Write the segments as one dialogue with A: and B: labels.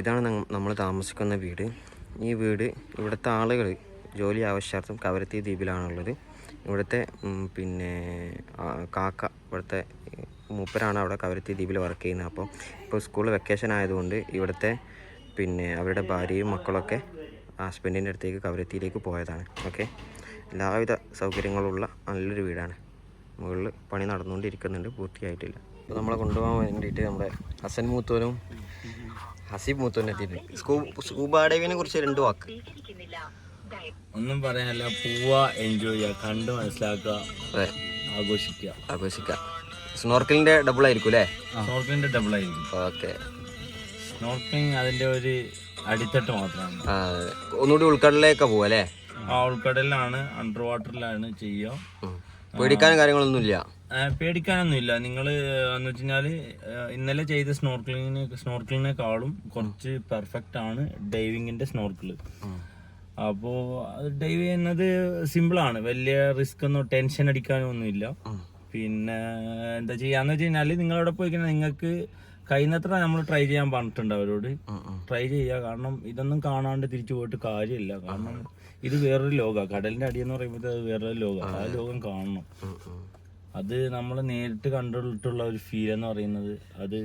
A: ഇതാണ് നമ്മൾ താമസിക്കുന്ന വീട്. ഈ വീട് ഇവിടുത്തെ ആളുകൾ ജോലി ആവശ്യാർത്ഥം കവരത്തി ദ്വീപിലാണുള്ളത്. ഇവിടുത്തെ പിന്നെ കാക്ക ഇവിടുത്തെ മൂപ്പരാണ് അവിടെ കവരത്തി ദ്വീപിൽ വർക്ക് ചെയ്യുന്നത്. അപ്പോൾ ഇപ്പോൾ സ്കൂൾ വെക്കേഷൻ ആയതുകൊണ്ട് ഇവിടുത്തെ പിന്നെ അവരുടെ ഭാര്യയും മക്കളൊക്കെ ഹസ്ബൻഡിന്റെ അടുത്തേക്ക് കവരത്തിയിലേക്ക് പോയതാണ്. ഓക്കെ? എല്ലാവിധ സൗകര്യങ്ങളുള്ള നല്ലൊരു വീടാണ്. മുകളിൽ പണി നടന്നുകൊണ്ടിരിക്കുന്നുണ്ട് പൂർത്തിയായിട്ടില്ല. അപ്പോൾ നമ്മളെ കൊണ്ടുപോകാൻ വേണ്ടിയിട്ട് നമ്മുടെ ഹസൻ മൂത്തോനും ഹസീബ് മൂത്തോനും എത്തിയിട്ടുണ്ട്. സ്കൂ സ്കൂബ ഡൈവിനെ കുറിച്ച് രണ്ട് വാക്ക്.
B: ഒന്നും പറയാനല്ല പോവാ എൻജോയ് ചെയ്യുക കണ്ട് മനസ്സിലാക്കുക ആഘോഷിക്കുക.
A: ആഘോഷിക്കുക. സ്നോർക്കലിന്റെ ഡബിൾ ആയിരിക്കും അല്ലേ?
B: സ്നോർക്കലിന്റെ ഡബിൾ ആയിരിക്കും.
A: ഓക്കെ.
B: സ്നോർക്കലിംഗ് അതിന്റെ ഒരു അടിത്തട്ട് മാത്രമാണ്.
A: ഒന്നുകൂടി ഉൾക്കടലിലേക്ക് പോവാ അല്ലേ?
B: ആ ഉൾക്കടലിലാണ് അണ്ടർ വാട്ടറിലാണ് ചെയ്യുക.
A: പേടിക്കാൻ പേടിക്കാനും കാര്യങ്ങളൊന്നുമില്ല.
B: പേടിക്കാനൊന്നുമില്ല. നിങ്ങൾ എന്ന് വെച്ച് കഴിഞ്ഞാൽ ഇന്നലെ ചെയ്ത സ്നോർക്കലിങ്ങിന് സ്നോർക്കലിനേക്കാളും കുറച്ച് പെർഫെക്റ്റ് ആണ് ഡൈവിങ്ങിന്റെ സ്നോർക്കിൾ. അപ്പോ അത് ഡൈവ് ചെയ്യുന്നത് സിമ്പിൾ ആണ്. വലിയ റിസ്ക് ഒന്നും ടെൻഷൻ അടിക്കാനോ ഒന്നുമില്ല. പിന്നെ എന്താ ചെയ്യാന്ന് വെച്ച് കഴിഞ്ഞാൽ നിങ്ങളവിടെ പോയി കഴിഞ്ഞാൽ നിങ്ങൾക്ക് കഴിയുന്നത്ര നമ്മൾ ട്രൈ ചെയ്യാൻ പറഞ്ഞിട്ടുണ്ട് അവരോട്. ട്രൈ ചെയ്യുക കാരണം ഇതൊന്നും കാണാണ്ട് തിരിച്ചു പോയിട്ട് കാര്യമില്ല. കാരണം ഇത് വേറൊരു ലോകമാണ് കടലിന്റെ അടിയെന്ന് പറയുമ്പോൾ അത് വേറൊരു ലോകമാണ് ആ ലോകം കാണണം. അത് നമ്മൾ നേരിട്ട് കണ്ടിട്ടുള്ള ഒരു ഫീൽ എന്ന് പറയുന്നത് അത്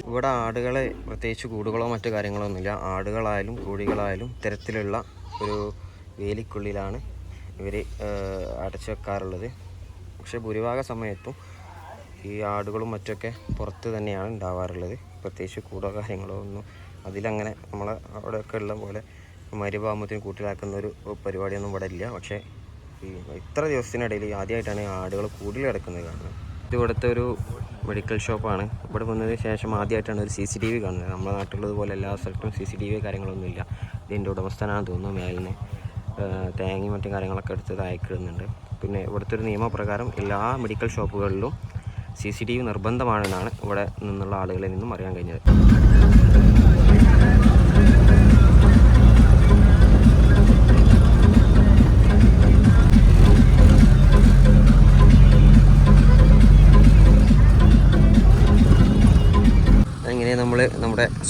A: ഇവിടെ ആടുകളെ പ്രത്യേകിച്ച് കൂടുകളോ മറ്റു കാര്യങ്ങളോ ഒന്നുമില്ല ആടുകളായാലും കോഴികളായാലും ഇത്തരത്തിലുള്ള ഒരു വേലിക്കുള്ളിലാണ് ഇവർ അടച്ചു വെക്കാറുള്ളത്. പക്ഷെ ഭൂരിഭാഗ സമയത്തും ഈ ആടുകളും മറ്റൊക്കെ പുറത്ത് തന്നെയാണ് ഉണ്ടാവാറുള്ളത്. പ്രത്യേകിച്ച് കൂടോ കാര്യങ്ങളോ ഒന്നും അതിലങ്ങനെ നമ്മളെ അവിടെയൊക്കെ ഉള്ള പോലെ മരുഭാമത്തിന് കൂട്ടിലാക്കുന്ന ഒരു പരിപാടിയൊന്നും ഇവിടെ ഇല്ല. പക്ഷേ ഇത്ര ദിവസത്തിനിടയിൽ ആദ്യമായിട്ടാണ് ആടുകൾ കൂടുതൽ കിടക്കുന്നത് കാണുന്നത്. ഇത് ഇവിടുത്തെ ഒരു മെഡിക്കൽ ഷോപ്പാണ് ഇവിടെ വന്നതിന് ശേഷം ആദ്യമായിട്ടാണ് ഒരു സി സി ടി വി കാണുന്നത്. നമ്മുടെ നാട്ടിലുള്ളതുപോലെ എല്ലാ സ്ഥലത്തും സി സി ടി വി കാര്യങ്ങളൊന്നുമില്ല ഇതിന്റെ ഉടമസ്ഥനാണെന്ന് തോന്നുന്നു. മേലിന് തേങ്ങയും മറ്റു കാര്യങ്ങളൊക്കെ എടുത്ത് അയക്കിടുന്നുണ്ട് പിന്നെ ഇവിടുത്തെ ഒരു നിയമപ്രകാരം എല്ലാ മെഡിക്കൽ ഷോപ്പുകളിലും സി സി ടി വി നിർബന്ധമാണെന്നാണ് ഇവിടെ നിന്നുള്ള ആളുകളിൽ നിന്നും അറിയാൻ കഴിഞ്ഞത്.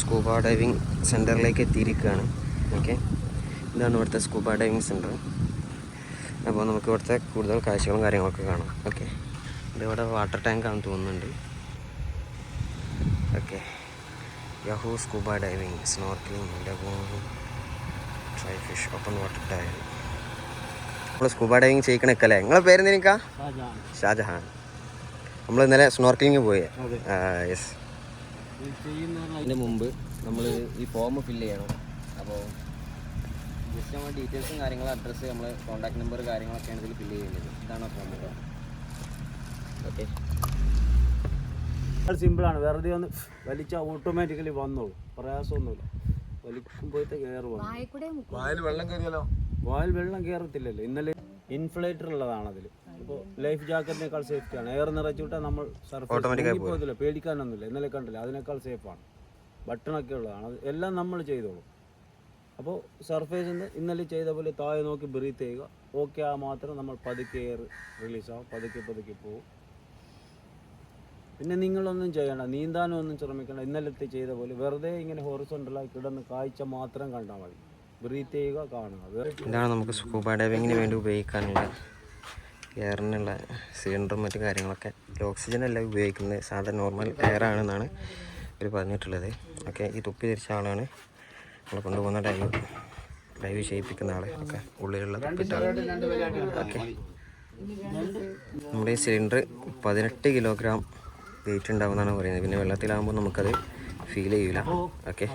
A: സ്കൂബ ഡൈവിങ് സെന്ററിലേക്ക് എത്തിയിരിക്കുകയാണ്. ഓക്കെ ഇതാണ് ഇവിടുത്തെ സ്കൂബ ഡൈവിങ് സെന്റർ അപ്പോൾ നമുക്ക് ഇവിടുത്തെ കൂടുതൽ കാഴ്ചകളും കാര്യങ്ങളൊക്കെ കാണാം. ഓക്കെ ഇതിവിടെ വാട്ടർ ടാങ്ക് ആണെന്ന് തോന്നുന്നുണ്ട്. Okay Yahoo scuba diving snorkeling lagoon try fish open water diving നമ്മൾ സ്കൂബ ഡൈവിങ് ചെയ്യിക്കണേക്കല്ലേ? നിങ്ങളെ പേര് നിനക്കാ? ഷാജഹാൻ. നമ്മൾ ഇന്നലെ സ്നോർക്കിലിങ് പോയേ? യെസ് അതിന് മുമ്പ് നമ്മൾ ഈ ഫോം ഫില്ല് ചെയ്യണം. അപ്പോൾ ജസ്റ്റ് നമ്മൾ ഡീറ്റെയിൽസും കാര്യങ്ങളും അഡ്രസ്സ് നമ്മൾ കോൺടാക്ട് നമ്പർ കാര്യങ്ങളൊക്കെയാണ് ഇതിൽ ഫില്ല് ചെയ്യുന്നത് ഇതാണ് ആ ഫോം ഓക്കെ
C: സിമ്പിളാണ് വെറുതെ ഒന്ന് വലിച്ച ഓട്ടോമാറ്റിക്കലി വന്നോളൂ. പ്രയാസമൊന്നുമില്ല. വലിക്കുമ്പോഴത്തെ കയറ് വന്നു. വായിൽ വെള്ളം കയറത്തില്ലല്ലോ ഇന്നലെ ഇൻഫ്ലേറ്റർ ഉള്ളതാണ് അതിൽ ഇപ്പോൾ ലൈഫ് ജാക്കറ്റിനേക്കാൾ സേഫ്റ്റിയാണ് എയർ നിറച്ചുവിട്ടാൽ നമ്മൾ
A: സർഫ്
C: പോകത്തില്ല പേടിക്കാനൊന്നുമില്ല. ഇന്നലെ കണ്ടില്ല? അതിനേക്കാൾ സേഫാണ് ബട്ടണൊക്കെ ഉള്ളതാണ്. അത് എല്ലാം നമ്മൾ ചെയ്തോളും. അപ്പോൾ സർഫേസിൽ നിന്ന് ഇന്നലെ ചെയ്ത പോലെ താഴെ നോക്കി ബ്രീത്ത് ചെയ്യുക. ഓക്കെ ആ മാത്രം നമ്മൾ പതുക്കെ എയർ റിലീസാവും പതുക്കെ പതുക്കെ പോകും പിന്നെ നിങ്ങളൊന്നും ചെയ്യണ്ട. നീന്താനും ഒന്നും ശ്രമിക്കണ്ട. ഇന്നലത്തെ ചെയ്ത പോലെ വെറുതെ ഇങ്ങനെ ഹോറിസോണ്ടലായി കിടന്ന് കാഴ്ച മാത്രം കണ്ടാൽ മതി. ബ്രീത്ത് ചെയ്യുക കാണുക.
A: ഇതാണ് നമുക്ക് സ്കൂബ ഡൈവിങ്ങിന് വേണ്ടി ഉപയോഗിക്കാനുള്ള എയറിനുള്ള സിലിണ്ടറും മറ്റു കാര്യങ്ങളൊക്കെ ഓക്സിജൻ അല്ല ഉപയോഗിക്കുന്നത്? സാധാരണ നോർമൽ എയർ ആണെന്നാണ് ഇവർ പറഞ്ഞിട്ടുള്ളത്. ഓക്കെ ഈ തുപ്പി ധരിച്ച ആളാണ്. നമ്മൾ കൊണ്ടുപോകുന്ന ഡൈവ് ഡൈവ് ചെയ്യിപ്പിക്കുന്ന ആൾ ഓക്കെ ഉള്ളിലുള്ള ഓക്കെ. നമ്മുടെ ഈ സിലിണ്ടർ പതിനെട്ട് കിലോഗ്രാം വെയിറ്റ് ഉണ്ടാവുമെന്നാണ് പറയുന്നത്. പിന്നെ വെള്ളത്തിലാകുമ്പോൾ നമുക്കത് ഫീൽ ചെയ്യില്ല ഓക്കെ.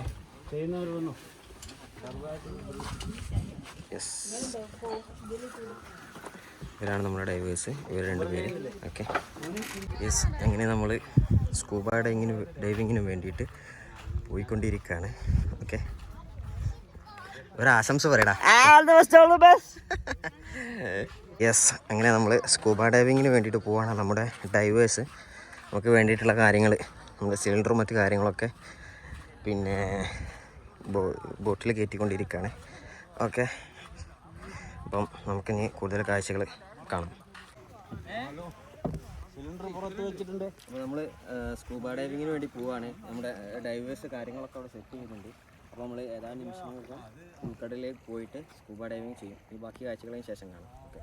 A: യെസ് ഇവരാണ് നമ്മുടെ ഡൈവേഴ്സ്. ഇവർ രണ്ടുപേര് ഓക്കെ. യെസ് അങ്ങനെ നമ്മൾ സ്കൂബ ഡൈവിങ്ങിന് ഡൈവിങ്ങിന് വേണ്ടിയിട്ട് പോയിക്കൊണ്ടിരിക്കുകയാണ് ഓക്കെ. ഒരാശംസ പറയടാ. യെസ് അങ്ങനെ നമ്മൾ സ്കൂബ ഡൈവിങ്ങിന് വേണ്ടിയിട്ട് പോവാണ് നമ്മുടെ ഡൈവേഴ്സ്. നമുക്ക് വേണ്ടിയിട്ടുള്ള കാര്യങ്ങൾ നമ്മുടെ സിലിണ്ടറും മറ്റു കാര്യങ്ങളൊക്കെ പിന്നെ ബോ ബോട്ടിൽ കയറ്റിക്കൊണ്ടിരിക്കുകയാണ് ഓക്കെ. അപ്പം നമുക്കിനി കൂടുതൽ കാഴ്ചകൾ കാണാം.
C: സിലിണ്ടർ പുറത്ത് വെച്ചിട്ടുണ്ട്.
A: അപ്പോൾ നമ്മൾ സ്കൂബ ഡൈവിങ്ങിന് വേണ്ടി പോവാണ്. നമ്മുടെ ഡൈവേഴ്സ് കാര്യങ്ങളൊക്കെ അവിടെ സെറ്റ് ചെയ്തിട്ടുണ്ട്. അപ്പോൾ നമ്മൾ ഏതാനും നിമിഷങ്ങൾക്ക് ഉൾക്കടലിലേക്ക് പോയിട്ട് സ്കൂബ ഡൈവിങ് ചെയ്യും. ഈ ബാക്കി കാഴ്ചകളതിന് ശേഷം കാണാം ഓക്കെ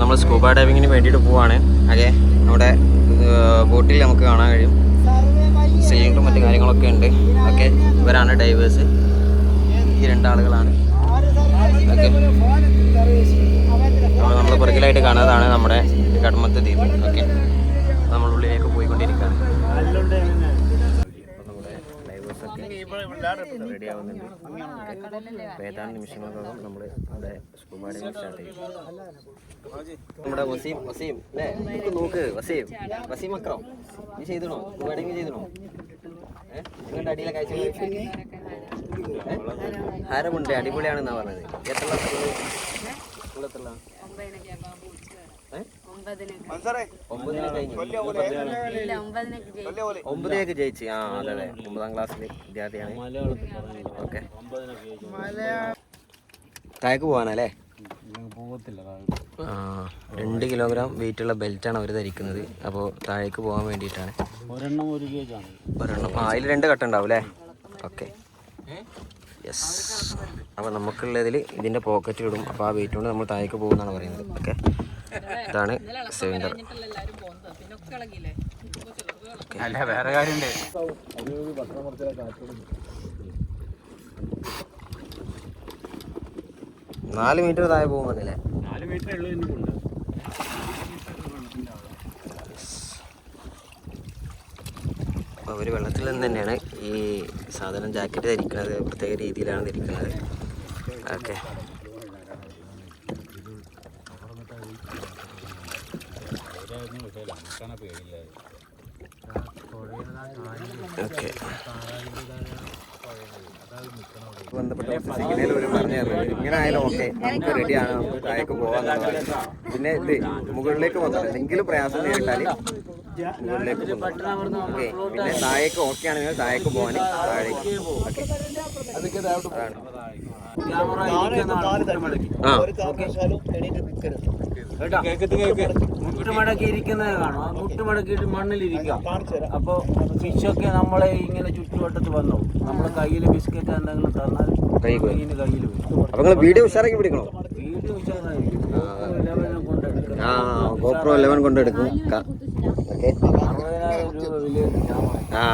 A: നമ്മൾ സ്കൂബ ഡൈവിങ്ങിന് വേണ്ടിയിട്ട് പോവാണ്. അതെ നമ്മുടെ ബോട്ടിൽ നമുക്ക് കാണാൻ കഴിയും. സിലിണ്ടറും മറ്റു കാര്യങ്ങളൊക്കെ ഉണ്ട്. ഓക്കെ ഇവരാണ് ഡൈവേഴ്സ് ഈ രണ്ടാളുകളാണ്. ഓക്കെ നമ്മൾ പുറകിലായിട്ട് കാണുന്നതാണ് നമ്മുടെ കടമത്ത് ദ്വീപ്. ഓക്കെ നമ്മൾ ഉള്ളിലേക്ക് പോയിക്കൊണ്ടിരിക്കുകയാണ് അപ്പോൾ നമ്മുടെ ഡൈവേഴ്സൊക്കെ റെഡി ആവുന്നുണ്ട്. ഏതാനും നിമിഷങ്ങൾക്കകം നമ്മൾ നമ്മുടെ സ്കൂബ ഡൈവിംഗ് സ്റ്റാർട്ട് ചെയ്യും. നമ്മുടെ വസീം വസീം അല്ലേ നോക്ക് വസീം. വസീം അക്രം നീ ചെയ്തണോ? വേണമെങ്കിൽ ചെയ്തണോ? നിങ്ങളുടെ അടിയിലെ കാഴ്ച ഹാരമുണ്ട് അടിപൊളിയാണെന്നാ പറഞ്ഞത്. എത്ര എത്ര ഒമ്പതിലേക്ക് ജയിച്ചു. ആ അതെ അതെ. ഒമ്പതാം ക്ലാസ്സിലെ വിദ്യാർത്ഥിയാണ്. ഓക്കെ. താഴേക്ക് പോകാനല്ലേ രണ്ട് കിലോഗ്രാം വെയിറ്റ് ഉള്ള ബെൽറ്റാണ് അവർ ധരിക്കുന്നത്. അപ്പോൾ താഴേക്ക് പോകാൻ വേണ്ടിയിട്ടാണ്.
C: ഒരെണ്ണം ഒരു
A: ഒരെണ്ണം. ആ അതിൽ രണ്ട് കട്ട ഉണ്ടാവും അല്ലേ? ഓക്കെ. യെസ് അപ്പോൾ നമുക്കുള്ളതിൽ ഇതിന്റെ പോക്കറ്റിൽ ഇടും. അപ്പോൾ ആ വെയിറ്റ് കൊണ്ട് നമ്മൾ താഴേക്ക് പോകുമെന്നാണ് പറയുന്നത്. ഓക്കെ. ഇതാണ് സിലിണ്ടർ.
C: അല്ല വേറെ കാര്യമുണ്ട്.
A: നാല് മീറ്റർ താഴെ പോകുമ്പോഴല്ലേ
C: നാല് മീറ്റർ ഉള്ളു
A: അപ്പോൾ അവർ വെള്ളത്തിൽ നിന്ന് തന്നെയാണ് ഈ സാധനം ജാക്കറ്റ് ധരിക്കുന്നത് പ്രത്യേക രീതിയിലാണ് ധരിക്കുന്നത്. ഓക്കെ. ഓക്കെ. ബന്ധപ്പെട്ട സിഗ്നൽ ഒരു ഇങ്ങനെ ആയാലും ഓക്കെ നമുക്ക് റെഡിയാണ് നമുക്ക് താഴേക്ക് പോകാൻ പിന്നെ ഇത് മുകളിലേക്ക് വന്നത് എന്തെങ്കിലും പ്രയാസം നേരിട്ടാൽ മുകളിലേക്ക് ഓക്കെ പിന്നെ താഴേക്ക് ഓക്കെ ആണെങ്കിൽ താഴേക്ക് പോകാൻ താഴേക്ക്. ഓക്കെ. അതാണ്. ആ.
C: മുട്ടുമടക്കി ഇരിക്കുന്നത് കാണും. ആ മുട്ടുമടക്കിയിട്ട് മണ്ണിലിരിക്കാം അപ്പൊ ഫിഷൊക്കെ നമ്മളെ ഇങ്ങനെ ചുറ്റുവട്ടത്ത് വന്നു. നമ്മളെ കയ്യിൽ ബിസ്ക്കറ്റ് എന്തെങ്കിലും തന്നാൽ മീന് കയ്യിൽ വരും.
A: അപ്പൊ നിങ്ങൾ വീഡിയോ ഉഷാറാക്കി പിടിക്കണോ?
C: വീഡിയോ ഉഷാറായിരിക്കും
A: ആ ഗോപ്രോ ലെവൻ കൊണ്ടെടുക്കും. ഓക്കെ.
C: അറുപതിനായിരം രൂപ വിലയുണ്ട് ക്യാമറ
A: ആ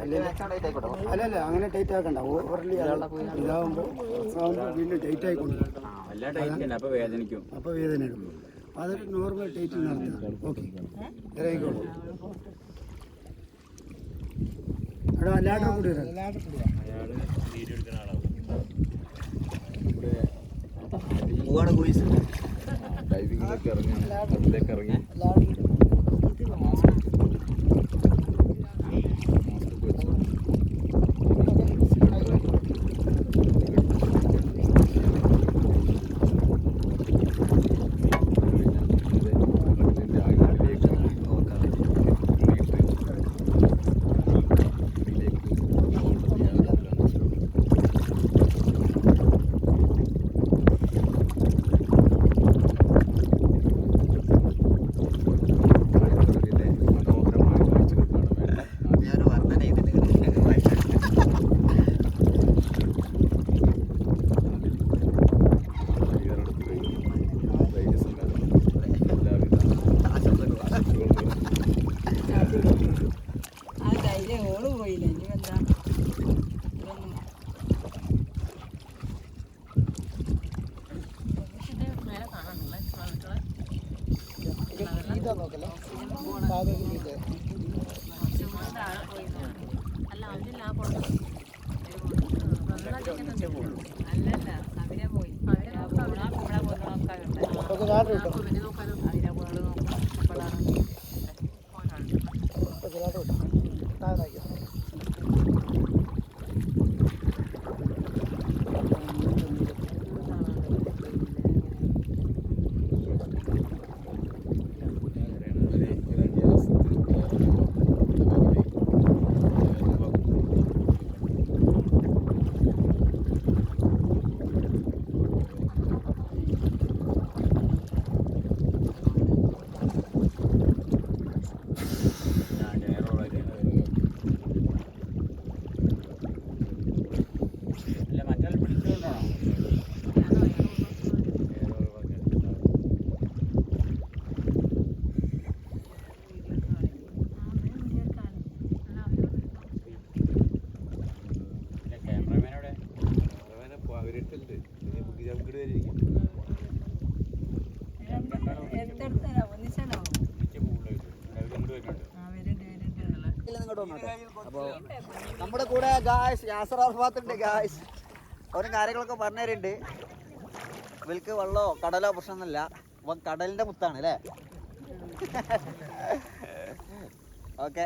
A: അല്ല പോവാണ്
D: അല്ലല്ല അങ്ങനെ ടൈറ്റ് ആക്കണ്ട. ഓവർലി ഇതാവുമ്പോൾ വീണ്ടും ടൈറ്റ് ആയിക്കൊണ്ടിരിക്കും.
C: എല്ലാ ടൈറ്റില്ല അപ്പൊ വേദനിക്കും.
D: അപ്പോൾ വേദന എടുക്കും അതൊരു നോർമൽ ടൈറ്റ് നടത്തുക ഓക്കെ ഇറങ്ങിക്കോളൂ എടാ ലാഡർ കൂടി
A: പോവാണ് പോലീസ്.
E: ഡൈവിങ്ങിലൊക്കെ ഇറങ്ങി അതിലേക്ക് ഇറങ്ങി.
A: അപ്പോൾ നമ്മുടെ കൂടെ ഗായ്സ് യാസർ അർഫാത്ത് ഉണ്ട് ഗായ്സ് ഓരോ കാര്യങ്ങളൊക്കെ പറഞ്ഞുതരുന്നുണ്ട്. വിൽക്ക് വെള്ളമോ കടലോ പ്രശ്നമൊന്നുമില്ല. അപ്പം കടലിന്റെ മുത്താണ് അല്ലേ? ഓക്കെ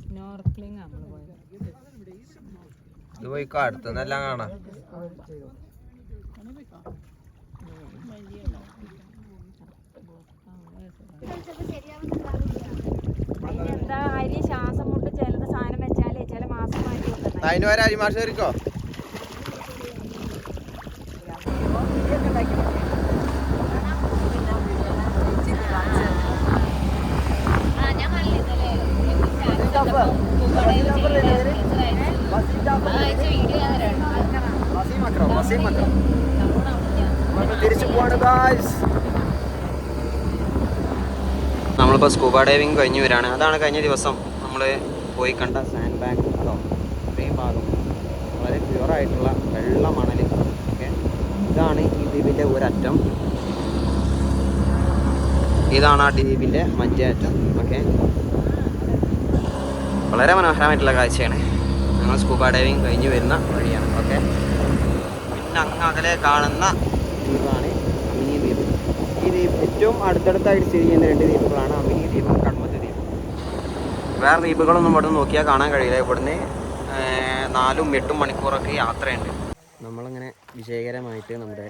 F: സ്നോർക്ലിംഗ് നമ്മൾ പോയത്.
A: ഇത് പോയി അടുത്തുനിന്നെല്ലാം കാണാം.
F: എന്താ അരി ശ്വാസം മുട്ട് ചിലത് സാധനം വെച്ചാലേ ചില മാസം മാറ്റി വെക്കണം
A: അതിന് വരെ അരിമാഷ് കയറിക്കോ തിരിച്ചു സ്കൂബ ഡൈവിങ് കഴിഞ്ഞു വരാണ് അതാണ് കഴിഞ്ഞ ദിവസം നമ്മൾ പോയി കണ്ട സാൻഡ് ബാങ്ക് അതോ ഇത്രയും ഭാഗം വളരെ പ്യുവറായിട്ടുള്ള വെള്ള മണൽ ഓക്കെ. ഇതാണ് ഈ ദ്വീപിന്റെ ഒരറ്റം. ഇതാണ് ആ ദ്വീപിന്റെ മറ്റേ അറ്റം. ഓക്കെ. വളരെ മനോഹരമായിട്ടുള്ള കാഴ്ചയാണ്. ഞങ്ങൾ സ്കൂബ ഡൈവിങ് കഴിഞ്ഞ് വരുന്ന വഴിയാണ്. ഓക്കെ പിന്നെ അങ്ങ് അകലെ കാണുന്ന ദ്വീപാണ് അമിനി ദ്വീപ്. ഈ ദ്വീപ് ഏറ്റവും അടുത്തടുത്തായിട്ട് സ്ഥിതി ചെയ്യുന്ന രണ്ട് ദ്വീപുകളാണ് അമിനി ദ്വീപും കൺമത്ത് ദ്വീപും. വേറെ ദ്വീപുകളൊന്നും ഇവിടെ നോക്കിയാൽ കാണാൻ കഴിയില്ല. ഇവിടുന്ന് നാലും എട്ടും മണിക്കൂറൊക്കെ യാത്രയുണ്ട്. നമ്മളിങ്ങനെ വിജയകരമായിട്ട് നമ്മുടെ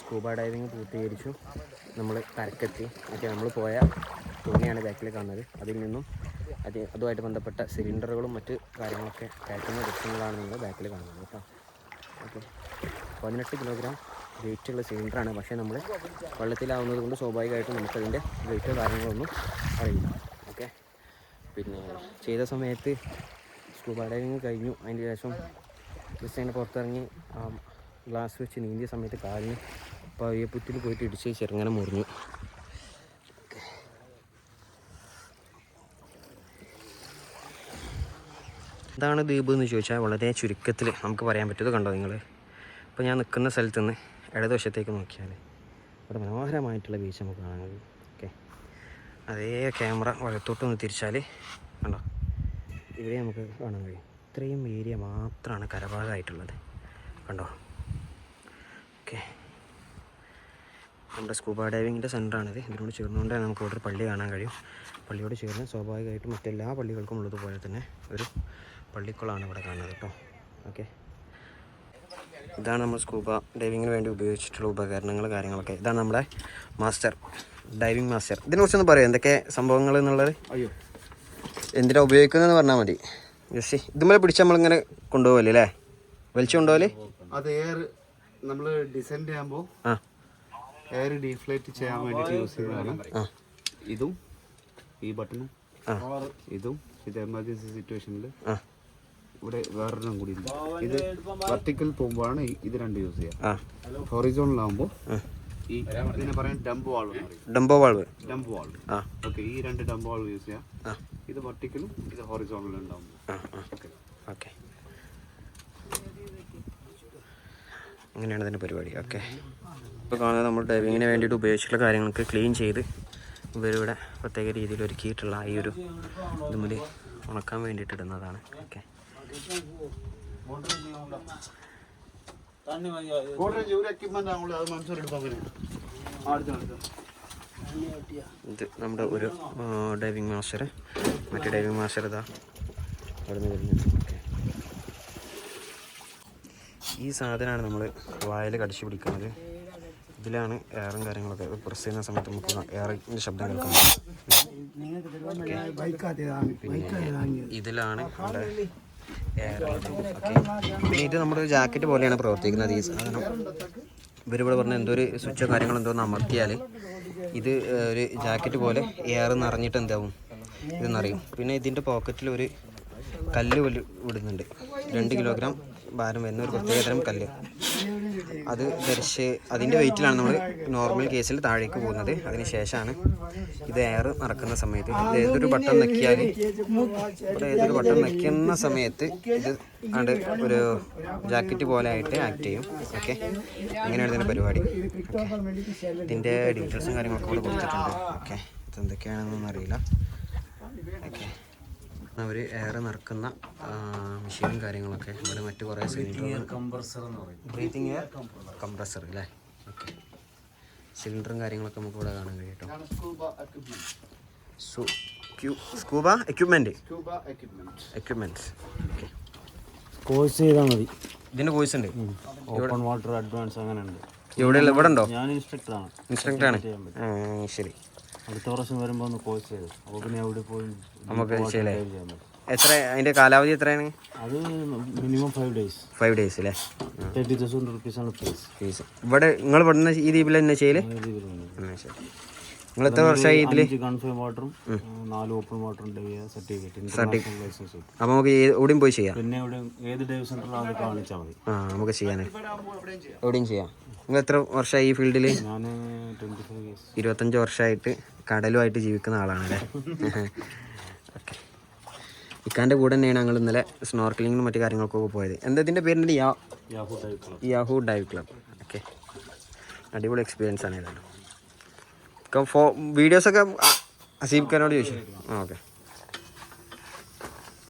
A: സ്കൂബ ഡൈവിങ് പൂർത്തീകരിച്ചു. നമ്മൾ കരക്കെത്തി ഓക്കെ നമ്മൾ പോയ തുണിയാണ് ബാക്കിൽ കാണുന്നത്. അതിൽ നിന്നും അത് അതുമായിട്ട് ബന്ധപ്പെട്ട സിലിണ്ടറുകളും മറ്റ് കാര്യങ്ങളൊക്കെ കയറ്റുന്ന ദൃശ്യങ്ങളാണ് നിങ്ങൾ ബാക്കിൽ കാണുന്നത് കേട്ടോ. ഓക്കെ. പതിനെട്ട് കിലോഗ്രാം വെയിറ്റുള്ള സിലിണ്ടറാണ്. പക്ഷേ നമ്മൾ വെള്ളത്തിലാവുന്നത് കൊണ്ട് സ്വാഭാവികമായിട്ടും നമുക്കതിന്റെ വെയിറ്റോ കാര്യങ്ങളൊന്നും അറിയില്ല. ഓക്കെ. പിന്നെ ചെയ്ത സമയത്ത് സ്കൂബ ഡൈവിങ് കഴിഞ്ഞു. അതിന്റെ ശേഷം ജസ്റ്റ് അതിന്റെ പുറത്തിറങ്ങി ഗ്ലാസ് വെച്ച് നീന്തിയ സമയത്ത് കാലിന് പയ്യപ്പുറ്റിൽ പോയിട്ട് ഇടിച്ച് ചെറുങ്ങനെ മുറിഞ്ഞു. എന്താണ് ദ്വീപ് എന്ന് ചോദിച്ചാൽ വളരെ ചുരുക്കത്തിൽ നമുക്ക് പറയാൻ പറ്റുന്നത് കണ്ടോ നിങ്ങൾ? ഇപ്പോൾ ഞാൻ നിൽക്കുന്ന സ്ഥലത്ത് നിന്ന് ഇടതുവശത്തേക്ക് നോക്കിയാൽ ഇവിടെ മനോഹരമായിട്ടുള്ള ബീച്ച് നമുക്ക് കാണാൻ കഴിയും. ഓക്കെ അതേ ക്യാമറ വലത്തോട്ടൊന്ന് തിരിച്ചാൽ കണ്ടോ? ഇവിടെ നമുക്ക് കാണാൻ കഴിയും. ഇത്രയും ഏരിയ മാത്രമാണ് കരഭാഗമായിട്ടുള്ളത്. കണ്ടോ? ഓക്കെ നമ്മുടെ സ്കൂബ ഡൈവിങ്ങിന്റെ സെന്ററാണിത് ഇതിനോട് ചേർന്നുകൊണ്ട് നമുക്ക് ഇവിടെ ഒരു പള്ളി കാണാൻ കഴിയും. പള്ളിയോട് ചേർന്ന് സ്വാഭാവികമായിട്ടും മറ്റെല്ലാ പള്ളികൾക്കും ഉള്ളതുപോലെ തന്നെ ഒരു പള്ളിക്കുളമാണ് ഇവിടെ കാണുന്നത് കേട്ടോ ഓക്കെ. ഇതാണ് നമ്മൾ സ്കൂബ ഡൈവിങ്ങിന് വേണ്ടി ഉപയോഗിച്ചിട്ടുള്ള ഉപകരണങ്ങൾ കാര്യങ്ങളൊക്കെ. ഇതാണ് നമ്മുടെ മാസ്റ്റർ ഡൈവിംഗ് മാസ്റ്റർ. ഇതിനെക്കുറിച്ചൊന്ന് പറയാം എന്തൊക്കെ സംഭവങ്ങൾ എന്നുള്ളത്?
C: അയ്യോ.
A: എന്തിനാ ഉപയോഗിക്കുന്നതെന്ന് പറഞ്ഞാൽ മതി. ജസ്റ്റ് ഇതുപോലെ പിടിച്ച് നമ്മളിങ്ങനെ കൊണ്ടുപോകല്ലേ അല്ലേ? വലിച്ചു കൊണ്ടുപോകൽ
G: അത് എയർ നമ്മൾ ഡിസെൻഡ് ചെയ്യുമ്പോൾ
A: ആ.
G: എയർ ഡീഫ്ലേറ്റ് ചെയ്യാൻ വേണ്ടിയിട്ട് യൂസ് ചെയ്യുന്നതാണ്.
A: ആ.
G: ഇതും ഈ ബട്ടണും
A: ആ.
G: ഇതും ഇത് എമർജൻസി സിറ്റുവേഷനിൽ
A: ആ.
G: ഇവിടെ വേറൊരെണ്ണം കൂടി ഉണ്ട് ഇത് വെർട്ടിക്കൽ പോകുമ്പോഴാണ് ഈ- ഇത് രണ്ട് യൂസ് ചെയ്യുക
A: ആ.
G: ഹൊറിസോണിലാകുമ്പോൾ
A: ആ.
G: ഈ ഇതിനെ പറയാൻ dump valve
A: dump valve
G: dump valve
A: ആ.
G: ഓക്കെ ഈ രണ്ട് ഡംബ് വാൾവ് യൂസ് ചെയ്യാം. ഇത് വെർട്ടിക്കലും ഇത് ഹൊറിസോണിലും ഉണ്ടാകുമ്പോൾ
A: ആ. ആ ഓക്കെ അങ്ങനെയാണ് ഇതിന്റെ പരിപാടി. ഓക്കെ ഇപ്പോൾ കാണുന്നത് നമ്മൾ ഡൈവിങ്ങിന് വേണ്ടിയിട്ട് ഉപയോഗിച്ചിട്ടുള്ള കാര്യങ്ങൾക്ക് ക്ലീൻ ചെയ്ത് ഇവരിവിടെ പ്രത്യേക രീതിയിൽ ഒരുക്കിയിട്ടുള്ള ഈ ഒരു ഇതുമുതൽ ഉണക്കാൻ വേണ്ടിയിട്ട് ഇടുന്നതാണ്. ഓക്കെ
G: ഒരു എക്യുപ്മെന്റ് ആണല്ലോ അത് മനസ്സിലെടുപ്പം
A: ഇത് നമ്മുടെ ഒരു ഡൈവിങ് മാസ്റ്റർ മറ്റേ ഡൈവിങ് മാസ്റ്റർ ഇതാ. അവിടെ നിന്ന് ഓക്കെ ഈ സാധനമാണ് നമ്മൾ വായിൽ കടിച്ചു പിടിക്കുന്നത്. ഇതിലാണ് എയറും കാര്യങ്ങളൊക്കെ. പ്രസ് ചെയ്യുന്ന സമയത്ത് നമുക്ക് എയറിന്റെ ശബ്ദം
D: കേൾക്കുന്നത്
A: ഇതിലാണ് നമ്മുടെ ഇത് നമ്മുടെ ഒരു ജാക്കറ്റ് പോലെയാണ് പ്രവർത്തിക്കുന്നത്. ഈ സാധനം ഇവരിവിടെ പറഞ്ഞ എന്തോ ഒരു സ്വിച്ചോ കാര്യങ്ങളോ എന്തോ അമർത്തിയാൽ ഇത് ഒരു ജാക്കറ്റ് പോലെ എയർ നിറഞ്ഞിട്ട് എന്താവും ഇതെന്നറിയും. പിന്നെ ഇതിന്റെ പോക്കറ്റിൽ ഒരു കല്ല് വിടുന്നുണ്ട് രണ്ട് കിലോഗ്രാം ഭാരം വരുന്ന ഒരു പ്രത്യേകതരം കല്ല്. അത് ധരിച്ച് അതിന്റെ വെയിറ്റിലാണ് നമ്മൾ നോർമൽ കേസിൽ താഴേക്ക് പോകുന്നത്. അതിന് ശേഷമാണ് ഇത് എയർ നടക്കുന്ന സമയത്ത് ഇത് ഏതൊരു ബട്ടൺ നക്കിയാൽ ഇവിടെ ഏതൊരു ബട്ടൺ നക്കുന്ന സമയത്ത് ഇത് ആണ്ട് ഒരു ജാക്കറ്റ് പോലെ ആയിട്ട് ആക്ട് ചെയ്യും. ഓക്കെ? അങ്ങനെയാണ് ഇതിന്റെ പരിപാടി. ഇതിന്റെ ഡീറ്റെയിൽസും കാര്യങ്ങളൊക്കെ കൂടെ കൊടുത്തിട്ടുണ്ട്. ഓക്കെ? ഇതെന്തൊക്കെയാണെന്നൊന്നും അറിയില്ല. ഓക്കെ? അവർ എയർ നിറക്കുന്ന മെഷീനും കാര്യങ്ങളൊക്കെ ഇവിടെ മറ്റു കുറേ
C: കംപ്രസർ എന്ന് പറയും.
A: ബ്രീത്തിങ് എയർ കംപ്രസർ അല്ലേ ഓക്കെ സിലിണ്ടറും കാര്യങ്ങളൊക്കെ നമുക്ക് ഇവിടെ കാണാൻ കഴിയും കേട്ടോ. Scuba
G: equipment
A: equipment okay
C: course ചെയ്താൽ മതി.
A: ഇതിന്റെ കോഴ്സ് ഉണ്ട്.
C: ഓപ്പൺ വാട്ടർ അഡ്വാൻസ് അങ്ങനെ ഉണ്ട്.
A: എവിടെയുള്ള ഇവിടെ ഉണ്ടോ
C: ഞാൻ ഇൻസ്ട്രക്ടറാണ്
A: ഇൻസ്ട്രക്ടറാണ് ശരി.
C: അടുത്ത വർഷം വരുമ്പോൾ ഒന്ന് കോഴ്സ് ചെയ്തു. അപ്പോൾ പിന്നെ എവിടെ പോയി?
A: നമുക്ക് ചെയ്യലേ എത്ര അതിന്റെ കാലാവധി എത്രയാണ്?
C: അത് minimum five days
A: five days അല്ലേ
C: തേർട്ടി തൗസൻഡ് ആണ് ഫീസ്
A: ഫീസ് ഇവിടെ നിങ്ങൾ പഠന ഈ ദ്വീപിൽ തന്നെ ചെയ്യൽ? നിങ്ങൾ എത്ര വർഷമായി ഇതിൽ
C: കൺഫേം വാട്ടറും നാല് ഓപ്പൺ വാട്ടറും സർട്ടിഫിക്കറ്റ് സർട്ടിഫിക്കറ്റ് ലൈസൻസ്
A: അപ്പോൾ നമുക്ക് എവിടെയും പോയി ചെയ്യാം.
C: പിന്നെ എവിടെ ഏത് ഡേവ് സെന്ററിലാണ് കാണിച്ചാൽ മതി.
A: ആ നമുക്ക് ചെയ്യാൻ എവിടെയും ചെയ്യാം. നിങ്ങൾ എത്ര വർഷമായി ഈ ഫീൽഡിൽ
C: ഞാൻ
A: ഇരുപത്തഞ്ച് വർഷമായിട്ട് കടലുമായിട്ട് ജീവിക്കുന്ന ആളാണ് ഓക്കെ ഇക്കാന്റെ കൂടെ തന്നെയാണ് ഞങ്ങൾ ഇന്നലെ സ്നോർക്കലിങ്ങിനും മറ്റു കാര്യങ്ങൾക്കൊക്കെ പോയത്. എന്താ ഇതിന്റെ പേരുണ്ട് യാ
C: Yahoo dive club
A: Yahoo dive club okay അടിപൊളി എക്സ്പീരിയൻസ് ആണ് ഏതായാലും ഫോ വീഡിയോസൊക്കെ അസീബ് ഖാനോട് ചോദിച്ചു? ആ ഓക്കെ